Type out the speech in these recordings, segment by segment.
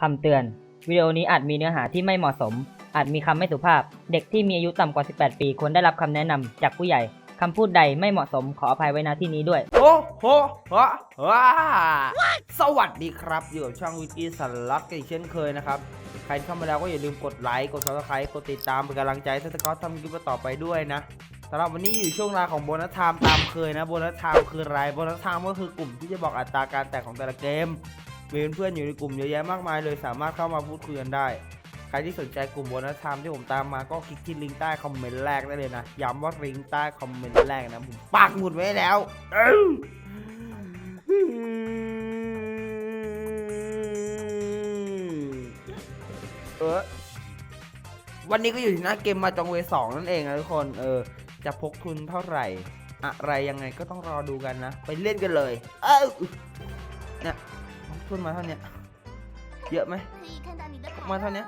คำเตือน วิดีโอนี้อาจมีเนื้อหาที่ไม่เหมาะสม อาจมีคำไม่สุภาพ เด็กที่มีอายุต่ำกว่า 18 ปีควรได้รับคำแนะนำจากผู้ใหญ่คำพูดใดไม่เหมาะสมขออภัยไว้ณที่นี้ด้วย โอ้โหว้าสวัสดีครับ อยู่กับช่องวิกกี้สันลักอีกเช่นเคยนะครับ ใครเข้ามาแล้วก็อย่าลืมกดไลค์ กดซับสไครต์กดติดตามเป็นกำลังใจให้สกอตทำคลิปต่อไปด้วยนะสำหรับวันนี้อยู่ช่วงเวลาของโบนัสไทม์ตามเคยนะ โบนัสไทม์คืออะไร โบนัสไทม์ก็คือกลุ่มที่จะบอกอัตราการแตกของแต่ละเกม มีเพื่อนๆอยู่ในกลุ่มเยอะแยะมากมายเลยสามารถเข้ามาพูดคุยกันได้ ใครที่สนใจกลุ่มโบนัสไทม์ที่ผมตามมาก็คลิกที่ลิงก์ใต้คอมเมนต์แรกได้เลยนะย้ำว่าลิงก์ใต้คอมเมนต์แรกนะผมปักหมุดไว้แล้วเออวันนี้ก็อยู่ที่หน้าเกมมาจองเวสองนั่นเองนะทุกคน เออ จะพกทุนเท่าไหร่ อะไรยังไงก็ต้องรอดูกันนะ ไปเล่นกันเลย เอ้าเนี่ย ทุนมาเท่านี้เยอะไหมมาเท่านี้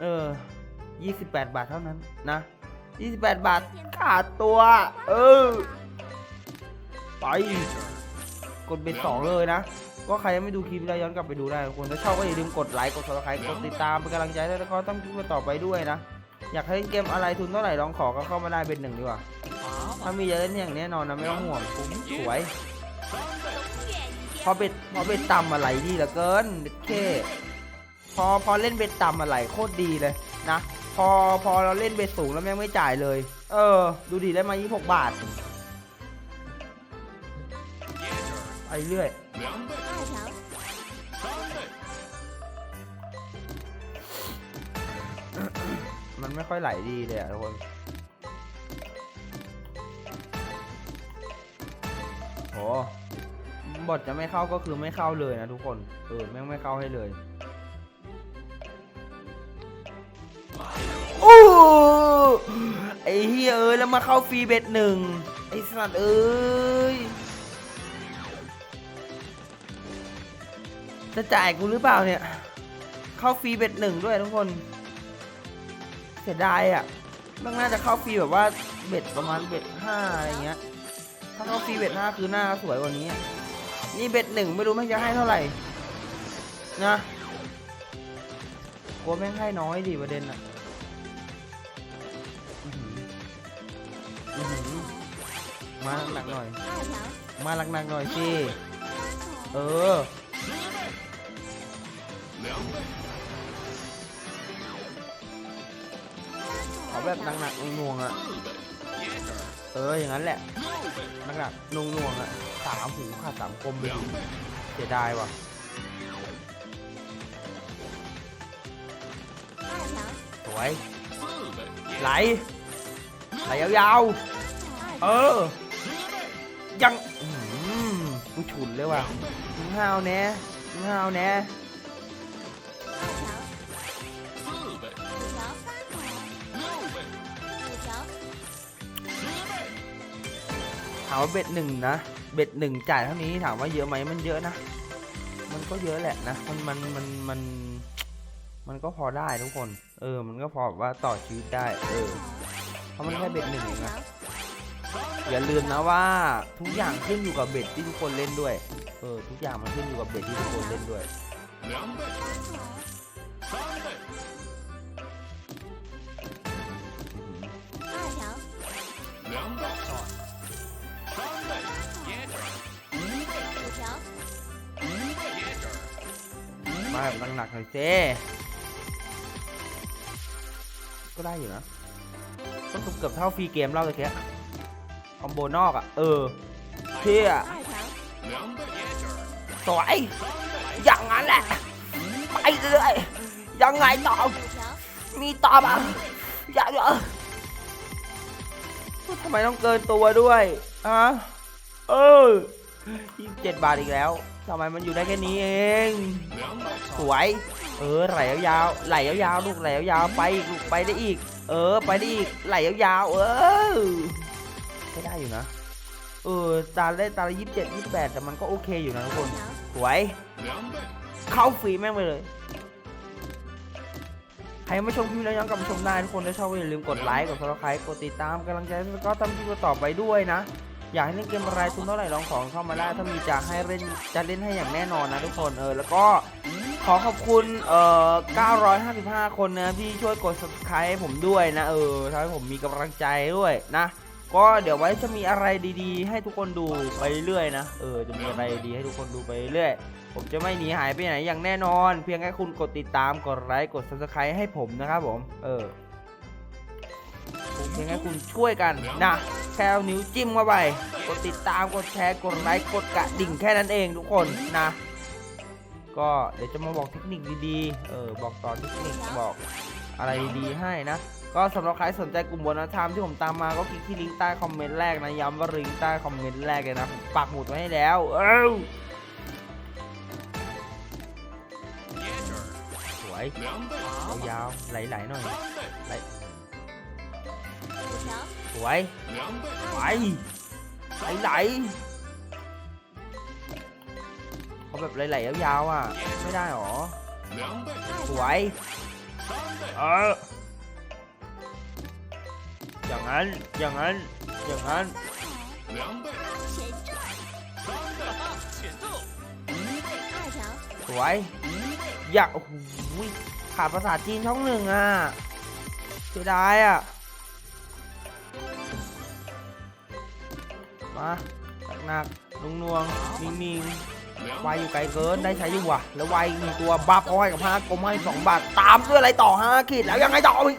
เออยี่สิบแปดบาทเท่านั้นนะยี่สิบแปดบาทขาดตัว เออ ไป กดเป็นสองเลยนะ ก็ใครยังไม่ดูคลิปแล้ย้อนกลับไปดูได้คนถ้าชอบก็อย่าลืมกดไลค์กดซับสไครต์กดติดตามเป็นกำลังใจแล้วก็ต้องคลิปต่อไปด้วยนะ อยากให้เกมอะไรทุนเท่าไหร่ลองขอก็เข้ามาได้เป็นหนึ่งดีกว่าถ้ามีเยอะเล่นอย่างแน่นอนนะไม่ต้องห่วงสวย อเบ็ดพอเบ็ดต่ำอะไรดีเหลือเกินเบ็ดเคพอพอเล่นเบ็ดต่ำอะไรโคตรดีเลยนะ พอพอเราเล่นเบ็ดสูงแล้วแม่งไม่จ่ายเลย เออ ดูดีได้มา 26 บาทไปเรื่อยมันไม่ค่อยไหลดีเลยอะทุกคนโห บอทจะไม่เข้าก็คือไม่เข้าเลยนะทุกคน เออแม่งไม่เข้าให้เลย โอ้ไอ้เฮียเอ้ยแล้วมาเข้าฟรีเบ็ดหนึ่งไอ้สัตว์เอ้ยจะจ่ายกูหรือเปล่าเนี่ย เข้าฟรีเบ็ดหนึ่งด้วยทุกคน เสียดายอะมันน่าจะเข้าฟรีแบบว่าเบ็ดประมาณเบ็ดห้าอะไรเงี้ย ถ้าเข้าฟรีเบ็ดห้าคือหน้าสวยกว่านี้ นี่เบ็ดหนึ่งไม่รู้แมันจะให้เท่าไหร่นะกลัวแม่งให้น้อยดิประเด็นอะมาหนักหน่อย มาหนักหน่อยสิเออขอแบบหนักๆหน่วงๆอะ เอออย่างนั้นแหละหนักๆหน่วงๆอะสามหูขาดสามคมไปดิเสียดายว่ะสวยไหลไหลยาวๆ เออ ยังอื้อหือกูฉุนเลยว่ะมึงห้าวแน่มึงห้าวแน่ามว่าเบ็ดหนึ่งนะ เบ็ดหนึ่งจ่ายเท่านี้ถามว่าเยอะไหมมันเยอะนะ มันก็เยอะแหละนะ มันมันมันมันมันก็พอได้ทุกคน เออ มันก็พอว่าต่อชีวิตได้ เออ เพราะมันแค่เบ็ดหนึ่งเองนะ อย่าลืมนะว่าทุกอย่างขึ้นอยู่กับเบ็ดที่ทุกคนเล่นด้วย เออ ทุกอย่างมันขึ้นอยู่กับเบ็ดที่ทุกคนเล่นด้วยาแบบหนักๆหน่อยเจ้ก็ได้อยู่นะต้องเกือบเท่าฟรีเกมเล่าเลยแค่คอมโบนอกอะ เออเชี่ยสวยอย่างนั้นแหละไปเลยยังไงต่อ มีต่อบ้างอยากเออทำไมต้องเกินตัวด้วยอะเออ ยี่สิบเจ็ดบาทอีกแล้วทำไมมันอยู่ได้แค่นี้เอง สวย เออไหลยาวๆไหลยาวๆลูกไหลยาวๆไปอีกลูกไปได้อีก เออ ไปได้อีกไหลยาวๆเออไม่ได้อยู่นะ เออตาเล่นตาละยี่สิบเจ็ดยี่สิบแปดแต่มันก็โอเคอยู่นะทุกคน สวย เข้าฟรีแม่งไปเลยใครไม่ชมคลิปแล้วย้อนกลับมาชมได้ทุกคนถ้าชอบก็อย่าลืมกดไลค์กดซับสไครต์กดติดตามกำลังใจแล้วก็ทำคลิปต่อไปด้วยนะ อยากให้เล่นเกมอะไรทุนเท่าไหร่ลองของเข้ามาได้ถ้ามีจะให้เล่นจะเล่นให้อย่างแน่นอนนะทุกคนเออแล้วก็ขอขอบคุณเอ่อ955 คนนะที่ช่วยกด subscribe ให้ผมด้วยนะเออทำให้ผมมีกำลังใจด้วยนะก็เดี๋ยวไว้จะมีอะไรดีๆ ให้ทุกคนดูไปเรื่อยนะ เออ จะมีอะไรดีให้ทุกคนดูไปเรื่อย ผมจะไม่หนีหายไปไหนอย่างแน่นอน เพียงแค่คุณกดติดตาม กดไลค์ กด subscribe ให้ผมนะครับผม เออ เพียงแค่คุณช่วยกันนะแค่เอานิ้วจิ้มเข้าไปกดติดตามกดแชร์กดไลค์กดกระดิ่งแค่นั้นเองทุกคนนะ ก็เดี๋ยวจะมาบอกเทคนิคดีๆเออบอกตอนเทคนิคบอกอะไรดีๆให้นะก็สำหรับใครสนใจกลุ่มบนธรรมที่ผมตามมาก็คลิกที่ลิงก์ใต้คอมเมนต์แรกนะย้ำว่าลิงก์ใต้คอมเมนต์แรกเลยนะผมปักหมุดไว้ให้แล้วเอ้าสวยยาวๆไหลๆหน่อยไหล， วย ไปไหลไหลเขาแบบไหลๆยาวๆอะ ไม่ได้หรอ สวย เออ อย่างนั้น อย่างนั้น อย่างนั้นสวย อย่าโอ้ยขาดภาษาจีนท่องหนึ่งอะเสียดายอะ มาหนักนุ่งนวงนิ่งๆวายอยู่ไกลเกินได้ใช้อยู่ว่ะ แล้ววายหนึ่งตัวบัฟเขาให้กับห้ากลมให้สองบาทตามด้วยอะไรต่อห้าขีดแล้วยังไงต่ออีก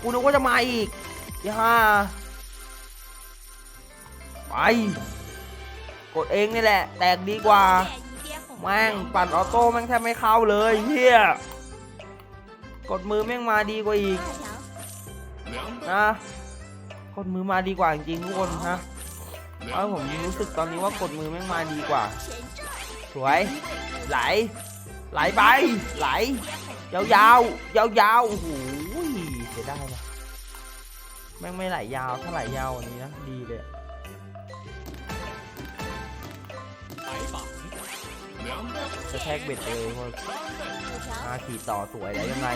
กูนึกว่าจะมาอีกย่าไป กดเองนี่แหละ แตกดีกว่าแม่งปั่นออโต้แม่งแทบไม่เข้าเลยเฮียกดมือแม่งมาดีกว่าอีกนะกดมือมาดีกว่าจริงทุกคนนะ เพราผมรู้สึกตอนนี้ว่ากดมือแม่งมาดีกว่า สวย ไหล ไหลไป ไหล ยาวยาวยาวยโอ้โหเสียด้ยนะแม่งไม่ไหลยาวถ้าไหลยาวอันนี้นะดีเลยจะแท็กเบ็ดเลยพวห้าขีดต่อสวยแล้วยังไง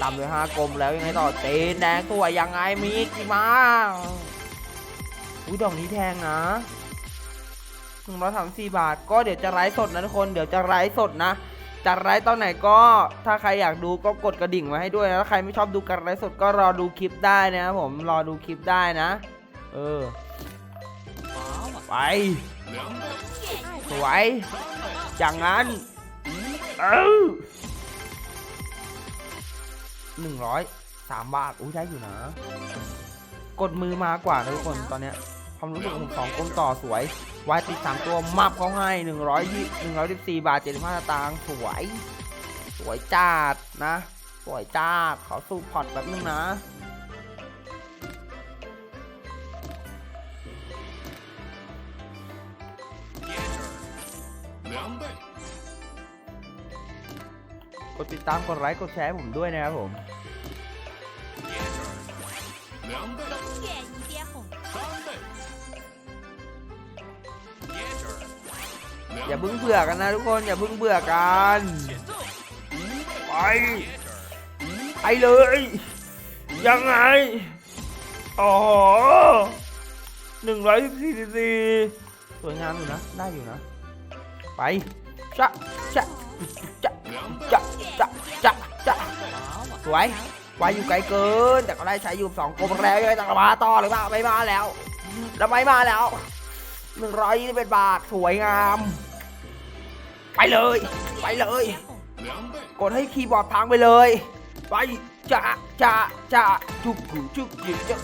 ตามด้วยห้ากลมแล้วยังไงต่อเตนแดงสวยยังไงมีกี่มา อุ้ยดอกนี้แพงนะหนึ่งร้อยสามสี่บาท ก็เดี๋ยวจะไลฟ์สดนะทุกคน เดี๋ยวจะไลฟ์สดนะจะไลฟ์ตอนไหนก็ถ้าใครอยากดูก็กดกระดิ่งไว้ให้ด้วยนะถ้าใครไม่ชอบดูการไลฟ์สดก็รอดูคลิปได้นะครับผมรอดูคลิปได้นะ เออไปสวยอย่างนั้นเออหนึ่งร้อยสามบาทอุ้ยได้อยู่นะ กดมือมากว่านะทุกคนตอนเนี้ย ความรู้สึกของผมสองกลมต่อสวยวายติดสามตัวมับเขาให้หนึ่งร้อยยี่หนึ่งร้อยสิบสี่บาทเจ็ดสิบห้าตางค์สวย สวยจัดนะ สวยจัดขอสูบพอร์ตแป๊บนึงนะกดติดตามกดไลค์กดแชร์ผมด้วยนะครับผม อย่าพิ่งเบื่อกันนะทุกคนอย่าพิ่งเบื่อกันไปไปเลย ยังไงอ๋อหนึ่งร้อยสิบสี่สี่สวยงามอยู่นะ ได้อยู่นะ ไปจะจะจะจะจะจะจะสวยไวอยู่ไกลเกิน แต่ก็ได้ใช้อยู่สองกลมแล้วยังไงจะมาต่อหรือเปล่าไม่มาแล้วแล้วไม่มาแล้วหนึ่งร้อยยี่สิบเอ็ดบาท สวยงาม ไปเลย ไปเลย กดให้คีย์บอร์ดพังไปเลย ไปจะจะจะจุกกุจุกจิจะ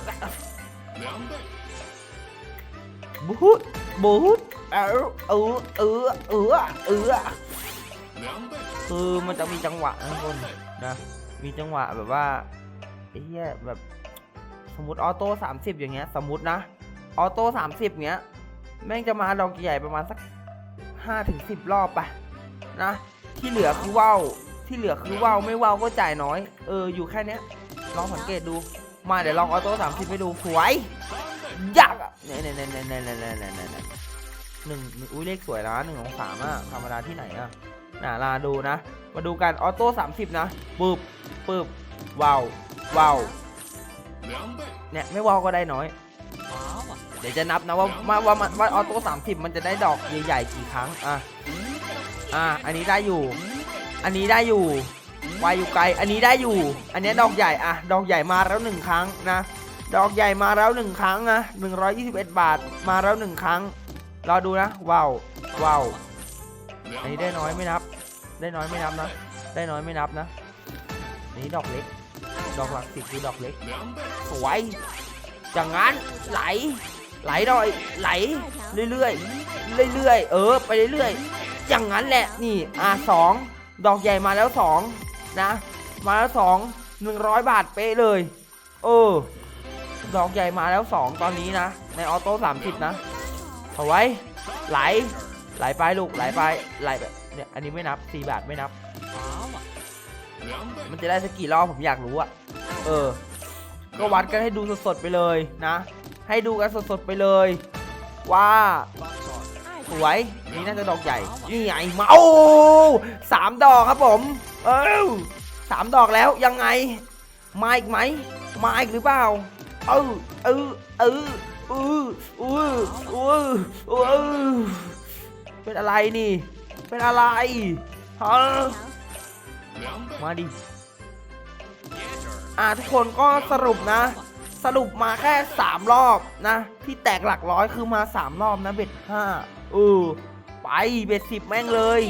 บูดบูดเออเออเออเออเออคือมันจะมีจังหวะนะทุกคนนะมีจังหวะแบบว่าไอ้เหี้ยแบบสมมติออโต้30อย่างเงี้ย สมมตินะออโต้30เงี้ยแม่งจะมาดอกใหญ่ประมาณสัก 5ถึง10 รอบปะนะ ที่เหลือคือว่าวที่เหลือคือว่าวไม่ว่าวก็จ่ายน้อย เออ อยู่แค่เนี้ย ลองสังเกตดู มาเดี๋ยวลองออโต้สามสิบไปดูสวยยากษ์เนี่ยเนี่ยเนี่ยเนี่ยเนี่ยเนี่ยเนี่ยหนึ่งอุ้ยเลขสวยแล้วหนึ่งของสามอะธรรมดาที่ไหนอะน่าลาดูนะ มาดูกันออโต้สามสิบนะปึบปึบว่าวว่าวเนี่ยไม่ว่าวก็ได้น้อย เดี๋ยวจะนับนะว่าว่าว่าว่าออโต้สามสิบมันจะได้ดอกใหญ่ๆกี่ครั้งอะอะอันนี้ได้อยู่ อันนี้ได้อยู่วายอยู่ไกล อันนี้ได้อยู่ อันนี้ดอกใหญ่อะดอกใหญ่มาแล้วหนึ่งครั้งนะดอกใหญ่มาแล้วหนึ่งครั้งนะ121บาทมาแล้วหนึ่งครั้งรอดูนะว้าวว้าวอันนี้ได้น้อยไม่นับ ได้น้อยไม่นับนะ ได้น้อยไม่นับนะอันนี้ดอกเล็ก ดอกหลักสิบคือดอกเล็กสวยอย่างนั้นไหล ไหลหน่อยไหลเรื่อยๆเรื่อยๆเออ ไปเรื่อยๆอย่างนั้นแหละนี่อะสองดอกใหญ่มาแล้วสองนะมาแล้วสองหนึ่งร้อยบาทเป๊ะเลยเออดอกใหญ่มาแล้วสองตอนนี้นะในออโต้สามสิบนะเอาไว้ไหลไหลไปลูกไหลไปไหลแบบเนี่ยอันนี้ไม่นับสี่บาทไม่นับ มันจะได้สักกี่รอบผมอยากรู้อะเออ ก็วัดกันให้ดูสดๆไปเลยนะ ให้ดูกันสดๆไปเลย ว่าสวยนี่น่าจะดอกใหญ่ นี่ไงมาโอ้สามดอกครับผม เออสามดอกแล้วยังไง มาอีกไหม มาอีกหรือเปล่า เออเออเออเออเออเออเออเป็นอะไรนี่ เป็นอะไรฮะมาดิอ่าทุกคนก็สรุปนะ สรุปมาแค่ 3 รอบนะ ที่แตกหลักร้อยคือมา 3 รอบนะเบ็ด5เออไปเบ็ด10แม่งเลย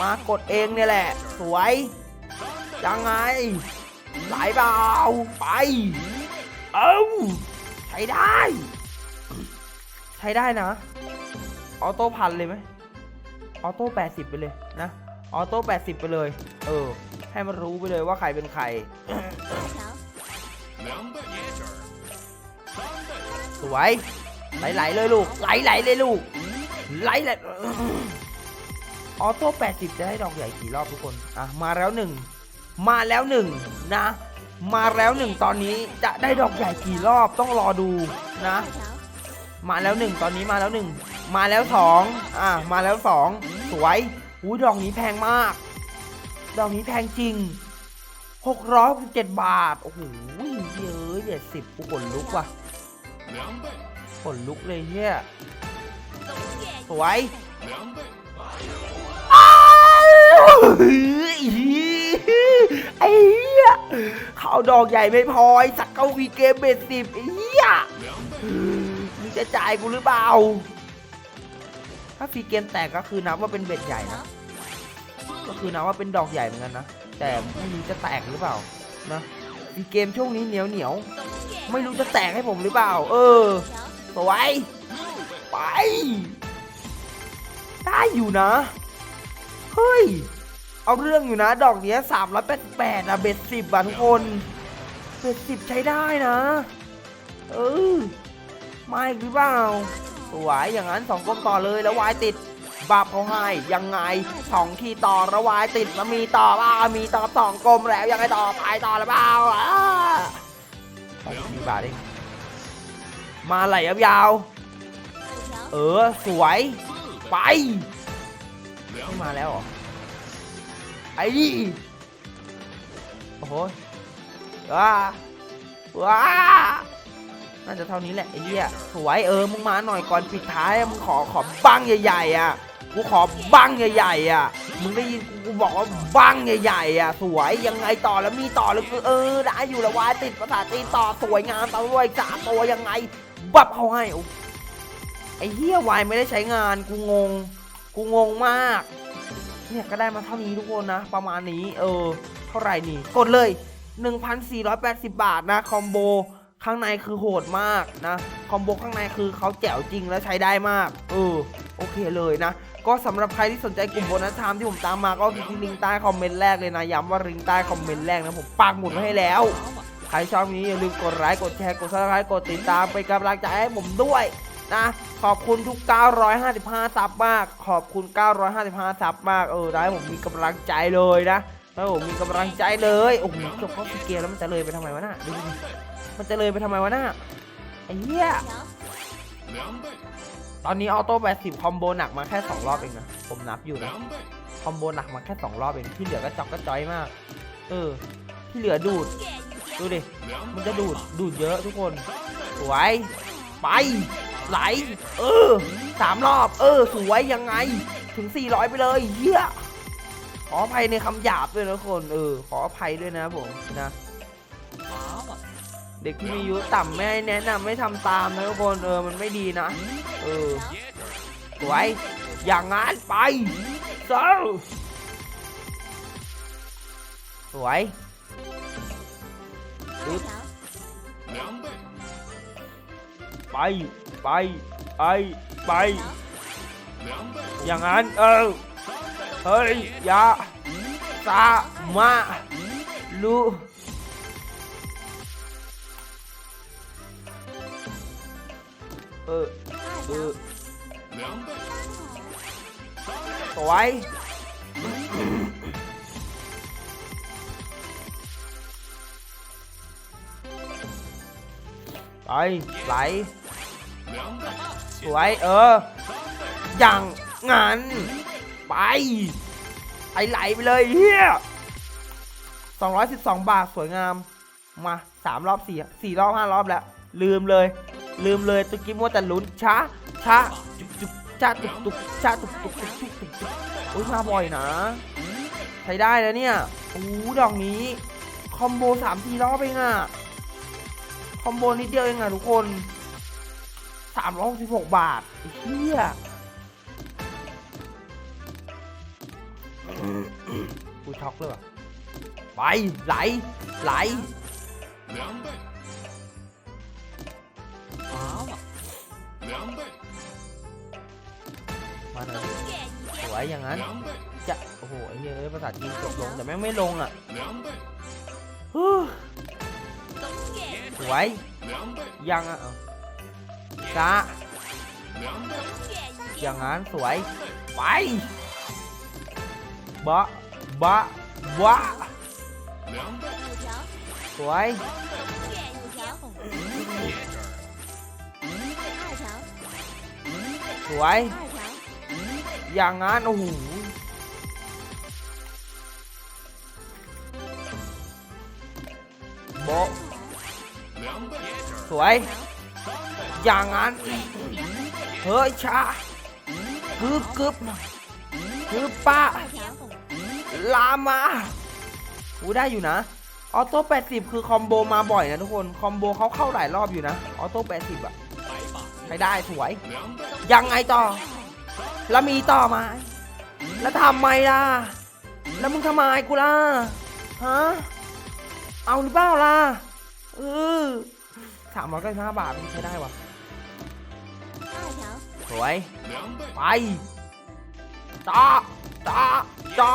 มากดเองเนี่ยแหละ สวย ยังไงไหลเบาไป เอ้าใช้ได้ ใช้ได้นะ ออโต้พันเลยไหมออโต้80ไปเลยนะ ออโต้80ไปเลย เออ ให้มันรู้ไปเลยว่าใครเป็นใคร สวย ไหลๆเลยลูก ไหลๆเลยลูก ไหลๆออโต้80 จะให้ดอกใหญ่กี่รอบทุกคน อะ มาแล้วหนึ่ง มาแล้วหนึ่งนะ มาแล้วหนึ่งตอนนี้จะได้ดอกใหญ่กี่รอบต้องรอดูนะ มาแล้วหนึ่งตอนนี้มาแล้วหนึ่ง มาแล้วสองอะ มาแล้วสองสวยอู้ดอกนี้แพงมาก ดอกนี้แพงจริงหกร้อเจ็ดบาท โอ้โหเยอะเจ็ดสิบกูขนลุกว่ะ ขนลุกเลยเฮียสวยอ้าวไอ้เหี้ยเขาดอกใหญ่ไม่พอไอ้สักเกาวีเกมเบสสิบไอ้เหี้ยมึงจะจ่ายกูหรือเปล่า ถ้าฟรีเกมแตกก็คือนับว่าเป็นเบ็ดใหญ่นะ ก็คือนับว่าเป็นดอกใหญ่เหมือนกันนะ แต่ไม่รู้จะแตกหรือเปล่านะฟรีเกมช่วงนี้เหนียวเหนียวๆ ไม่รู้จะแตกให้ผมหรือเปล่า เออสวยไป ได้อยู่นะ เฮ้ย เอาเรื่องอยู่นะ ดอกเนี้ยสามร้อยแปดแปดอะเบ็ดสิบอะทุกคน เบ็ดสิบใช้ได้นะ เออมาอีกหรือเปล่า สวยอย่างนั้นสองกลมต่อเลยแล้ววายติดบับเขาให้ยังไงสองทีต่อระวายติดแล้วมีต่อเปล่ามีต่อสองกลมแล้วยังไงต่อไปต่อหรือเปล่า บาทเองมาไหลยาวๆเออ สวย ไปไม่มาแล้วหรอ ไอ้นี่โอ้โหว้าว้าน่าจะเท่านี้แหละไอ้เหี้ยสวยเออ มึงมาหน่อยก่อนปิดท้าย มึงขอขอบังใหญ่ๆอะ กูขอบังใหญ่ๆอะ มึงได้ยินกูกูบอกว่าบังใหญ่ๆอะ สวยยังไงต่อแล้วมีต่อแล้วคือเออได้อยู่แล้ววายติดประสาทตีนต่อสวยงามต่อด้วยสาตัวยังไงบับเขาให้ไอ้เหี้ยวายไม่ได้ใช้งานกูงง กูงงมาก เนี่ยก็ได้มาเท่านี้ทุกคนนะ ประมาณนี้ เออ เท่าไหร่นี่ กดเลย 1,480 บาทนะคอมโบข้างในคือโหดมากนะ คอมโบข้างในคือเขาแจ๋วจริงและใช้ได้มาก เออ โอเคเลยนะ ก็สำหรับใครที่สนใจกลุ่มโบนัสไทม์ที่ผมตามมาก็คลิกที่ลิงก์ใต้คอมเมนต์แรกเลยนะย้ำว่าลิงก์ใต้คอมเมนต์แรกนะผมปักหมุดไว้ให้แล้ว ใครชอบนี้อย่าลืมกดไลค์กดแชร์กดซับสไครต์กดติดตามเป็นกำลังใจให้ผมด้วยนะขอบคุณทุก 955 ซับมาก ขอบคุณ 955 ซับมากเออได้ผมมีกำลังใจเลยนะได้ผมมีกำลังใจเลยโอ้โหจบเข้าซีเกมแล้วมันจะเลยไปทำไมวะน่ะดูมันจะเลยไปทำไมวะน่ะไอ้เหี้ย ตอนนี้ออโต้80คอมโบหนักมาแค่ 2 รอบเองนะ ผมนับอยู่นะ คอมโบหนักมาแค่ 2 รอบเอง ที่เหลือก็จอกก็จอยมาก เออ ที่เหลือดูด ดูดิ มันจะดูด ดูดเยอะทุกคนสวยไป ไหล เออสามรอบ เออ สวยยังไง ถึง 400 ไปเลยเฮียออภัยในคำหยาบด้วยนะคน เออ ขออภัยด้วยนะผมนะ เด็กที่มีอายุต่ำไม่แนะนำไม่ทำตามนะทุกคนเออมันไม่ดีนะ เออสวยอย่างงั้นไปเซอสวยไป ไป ไป ไป อย่างนั้นเออ เฮ้ย ยา สามาลุ เออเออ，สวยไปไหลสวยเออ อย่างงั้นไปไอไหลไปเลยเฮีย212บาทสวยงาม มาสามรอบสี่สี่รอบห้ารอบแล้ว ลืมเลย ลืมเลยตะกี้มัวแต่ลุ้นช้าช้าจุกจุกช้าตุกตุกช้าตุกตุกตุกตุกตุกตุกอุ้ยมาบ่อยนะใช้ได้แล้วเนี่ยโอ้โหดอกนี้ คอมโบสามสี่รอบเองอะคอมโบนิดเดียวเองอะทุกคนสามร้อยสิบหกบาทไอ้เฮียกูช็อกเลยวะไปไหลไหล มาสวยอย่างนั้นจะโอ้โหไอ้เหี้ยภาษาจีนจบลงแต่แม่งไม่ลงอะสวยยังอะจ้าอย่างนั้นสวยไปบะบะวะสวยสวย อย่างนั้นโอ้โหโบสวย อย่างนั้น เฮ้ยชากึบกึบกึบป้า，ลามาอูได้อยู่นะ ออโต้80 คือคอมโบมาบ่อยนะทุกคน คอมโบเขาเข้าหลายรอบอยู่นะ ออโต้80อะใช้ได้สวย ยังไงต่อ แล้วมีต่อไหมแล้วทำไมล่ะ แล้วมึงทำไมกูล่ะ ฮะ เอาหรือเปล่าล่ะ เออสามร้อยเก้าสิบห้าบาทมันใช้ได้วะ，สวยไปจ้าจ้าจ้า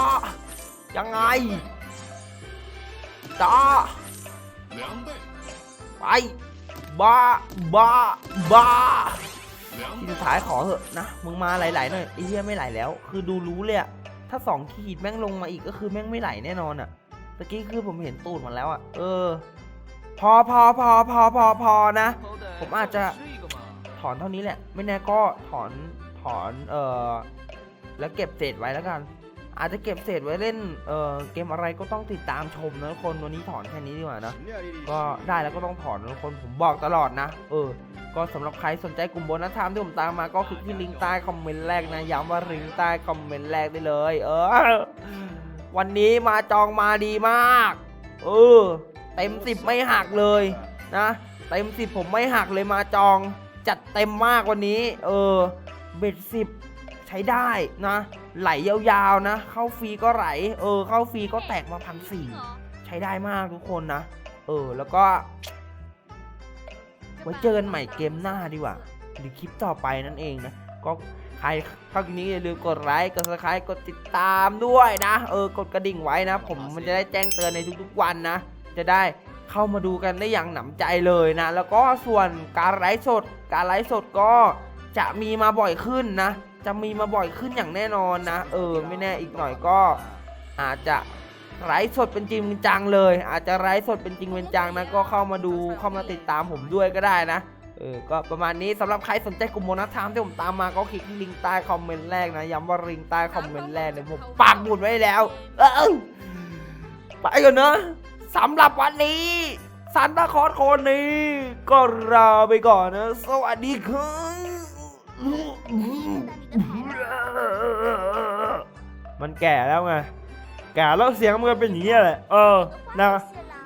ยังไงจ้าไปบ้าบ้าบ้า ที่สุดท้ายขอเหอะนะ มึงมาไหลๆหน่อยไอ้เหี้ยไม่ไหลแล้ว คือดูรู้เลยอะถ้าสองขีดแม่งลงมาอีกก็คือแม่งไม่ไหลแน่นอนอะตะกี้คือผมเห็นตูดมันแล้วอะเออ พอพอพอพอพอพอนะ ผมอาจจะถอนเท่านี้แหละ ไม่แน่ก็ถอนถอนเออแล้วเก็บเศษไว้แล้วกัน อาจจะเก็บเศษไว้เล่นเอ่อเกมอะไรก็ต้องติดตามชมนะทุกคนวันนี้ถอนแค่นี้ดีกว่านะก็ได้แล้วก็ต้องถอนนะทุกคนผมบอกตลอดนะ เออ ก็สำหรับใครสนใจกลุ่มโบนัสไทม์ที่ผมตามมาก็คลิกที่ลิงก์ใต้คอมเมนต์แรกนะย้ำว่าลิงก์ใต้คอมเมนต์แรกได้เลย เออ วันนี้มาจองมาดีมาก เออ เต็มสิบไม่หักเลยนะเต็มสิบผมไม่หักเลยมาจอง จัดเต็มมากวันนี้ เออ เบ็ดสิบ ใช้ได้นะ ไหลยาวๆนะ เข้าฟรีก็ไหล เออ เข้าฟรีก็แตกมาพันสี่ใช้ได้มากทุกคนนะ เออ แล้วก็ไว้เจอกันใหม่เกมหน้าดีกว่า หรือคลิปต่อไปนั่นเองนะ ก็ใครเข้าคลิปนี้อย่าลืมกดไลค์ กด subscribe กดติดตามด้วยนะ เออ กดกระดิ่งไว้นะ ผมมันจะได้แจ้งเตือนในทุกๆวันนะ จะได้เข้ามาดูกันได้อย่างหนำใจเลยนะ แล้วก็ส่วนการไลฟ์สด การไลฟ์สดก็จะมีมาบ่อยขึ้นนะ จะมีมาบ่อยขึ้นอย่างแน่นอนนะ เออ ไม่แน่อีกหน่อยก็ อาจจะไลฟ์สดเป็นจริงเป็นจังเลย อาจจะไลฟ์สดเป็นจริงเป็นจังนะก็เข้ามาดูเข้ามาติดตามผมด้วยก็ได้นะเออ ก็ประมาณนี้สำหรับใครสนใจกลุ่มโมนัสไทม์ที่ผมตามมาก็คลิกลิงก์ใต้คอมเมนต์แรกนะย้ำว่าลิงก์ใต้คอมเมนต์แรกเนี่ยผมปักหมุดไว้แล้ว เออไปก่อนนะสำหรับวันนี้ซันตาคอร์สคนนี้ ก็ลาไปก่อนนะ สวัสดีครับ มันแก่แล้วไง แก่แล้วเสียงมันก็เป็นอย่างนี้แหละ เออ นะ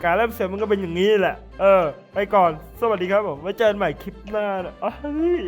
แก่แล้วเสียงมันก็เป็นอย่างนี้แหละ เออ ไปก่อน สวัสดีครับผม ไว้เจอกันใหม่คลิปหน้านะอ้ย